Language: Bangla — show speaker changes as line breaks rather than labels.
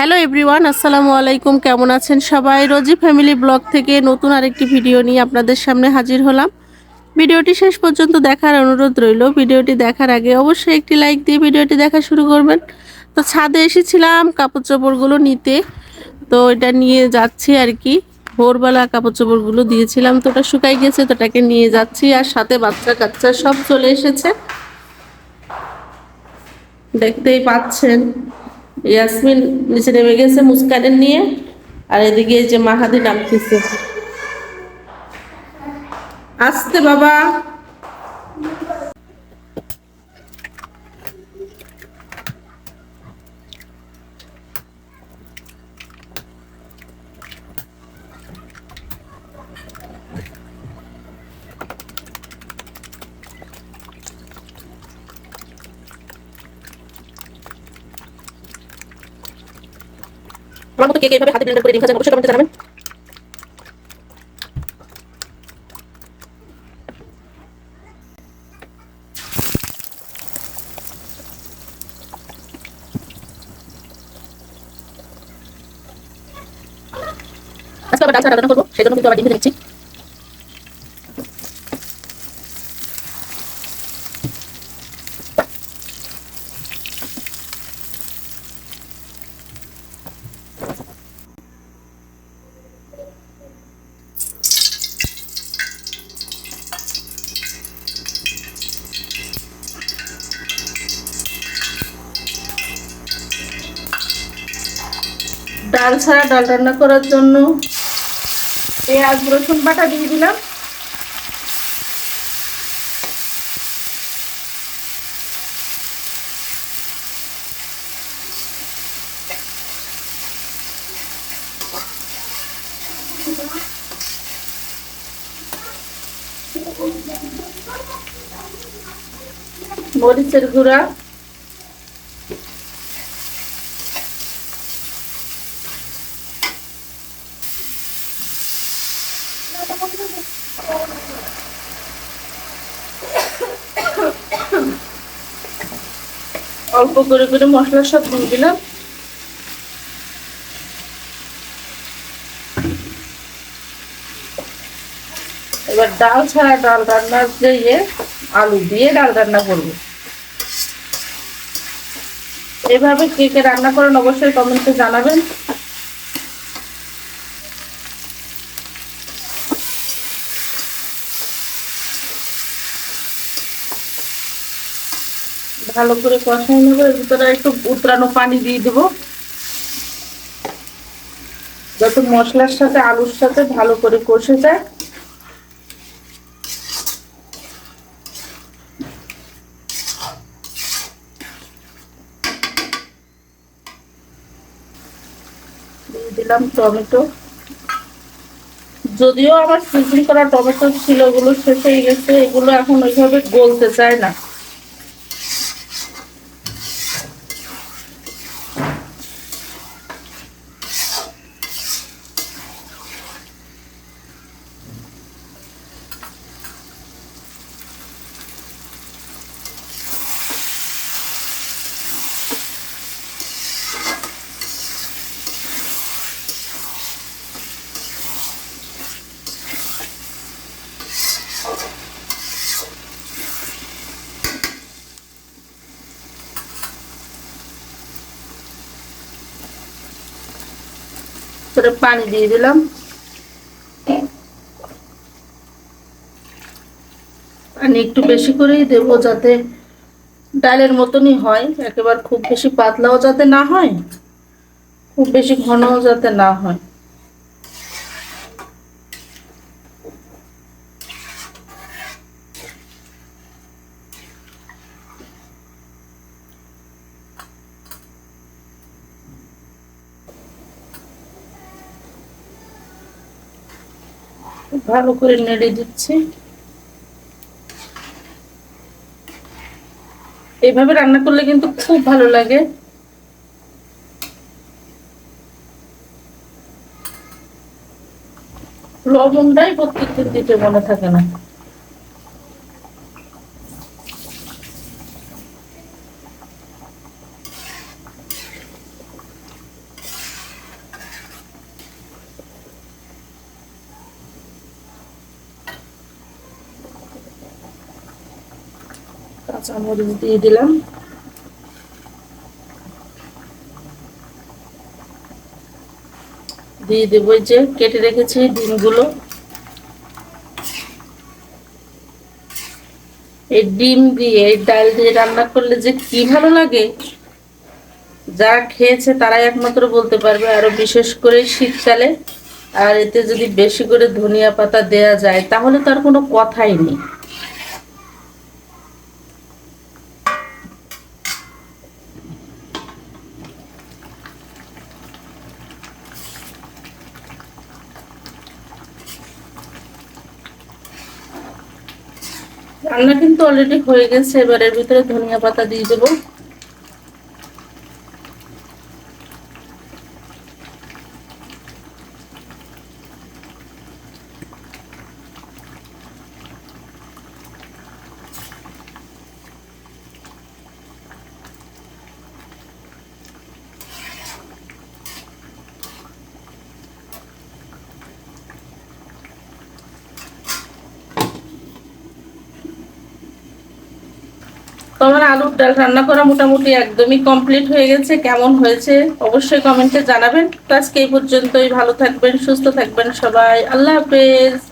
হ্যালো এভরিওয়ান আসসালামু আলাইকুম। কেমন আছেন সবাই? রোজি ফ্যামিলি ব্লগ থেকে নতুন আরেকটি ভিডিও নিয়ে আপনাদের সামনে হাজির হলাম। ভিডিওটি শেষ পর্যন্ত দেখার অনুরোধ রইল। ভিডিওটি দেখার আগে অবশ্যই একটি লাইক দিয়ে ভিডিওটি দেখা শুরু করবেন। তো ছাদে এসেছিলাম কাপড় চোপড়গুলো নিতে। তো এটা নিয়ে যাচ্ছি আর কি। ভোরবেলা কাপড় চোপড়গুলো দিয়েছিলাম। তো ওটা শুকাই গেছে, তো ওটাকে নিয়ে যাচ্ছি। আর সাথে বাচ্চা কাচ্চা সব চলে এসেছে। দেখতেই পাচ্ছেন। ইয়াসমিন নিচে নেমে গেছে মুস্কানের নিয়ে আর এদিকে যে মাহাদি নামতেছে। আসতে বাবা। আমার মতো কে কে এভাবে হাতে ব্লেন্ডার করে ডিম খাচ্ছেন অবশ্যই কমেন্টে জানাবেন। আজকে আবার ডাল ছাড়া রান্না করব, সেই জন্য কিন্তু আবার ডিম ভেজে ডাল ছাড়া ডাল রান্না করার জন্য পেঁয়াজ রসুন বাটা দিয়ে দিলাম। মরিচের গুঁড়া। অল্প করে করে মশলা সব দিয়ে দিলাম। এবার ডাল ছাড়া ডাল রান্নার যে ইয়ে আলু দিয়ে ডাল রান্না করব। এভাবে কে কে রান্না করেন অবশ্যই কমেন্টে জানাবেন। ভালো করে কষাই নেব, এর ভিতরে একটু উতরানো পানি দিয়ে দেবো। যত মশলার সাথে, আলুর সাথে ভালো করে কষে যায়। দিলাম টমেটো। যদিও আমার ফ্রিজিং করা টমেটো ছিল, ওগুলো শেষ হয়ে গেছে, এগুলো এখন ওইভাবে গলতে চায় না। করে পানি দিয়ে দিলাম। পানি একটু বেশি করেই দেব যাতে ডালের মতনই হয়, একেবারে খুব বেশি পাতলাও যাতে না হয়, খুব বেশি ঘনও যাতে না হয়। ভালো করে নেড়ে দিচ্ছি। এইভাবে রান্না করলে কিন্তু খুব ভালো লাগে। লবণটাই প্রত্যেকটা দিতে মনে থাকে না। কাঁচামরিচ দিয়ে দিলাম। দিয়ে দেবো যে কেটে রেখেছি ডিমগুলো। এই ডিম দিয়ে, এই ডাল দিয়ে রান্না করলে যে কি ভালো লাগে যারা খেয়েছে তারাই একমাত্র বলতে পারবে, আরও বিশেষ করে শীতকালে। আর এতে যদি বেশি করে ধনিয়া পাতা দেয়া যায়, তাহলে তার কোনো কথাই নেই। রান্না কিন্তু অলরেডি হয়ে গেছে এবারের ভিতরে ধনিয়া পাতা দিয়ে দেবো। তো আমার আলুর ডাল রান্না করা মোটামুটি একদমই কমপ্লিট হয়ে গেছে। কেমন হয়েছে অবশ্যই কমেন্টে জানাবেন। তো আজকে এই পর্যন্তই। ভালো থাকবেন, সুস্থ থাকবেন সবাই। আল্লাহ হাফেজ।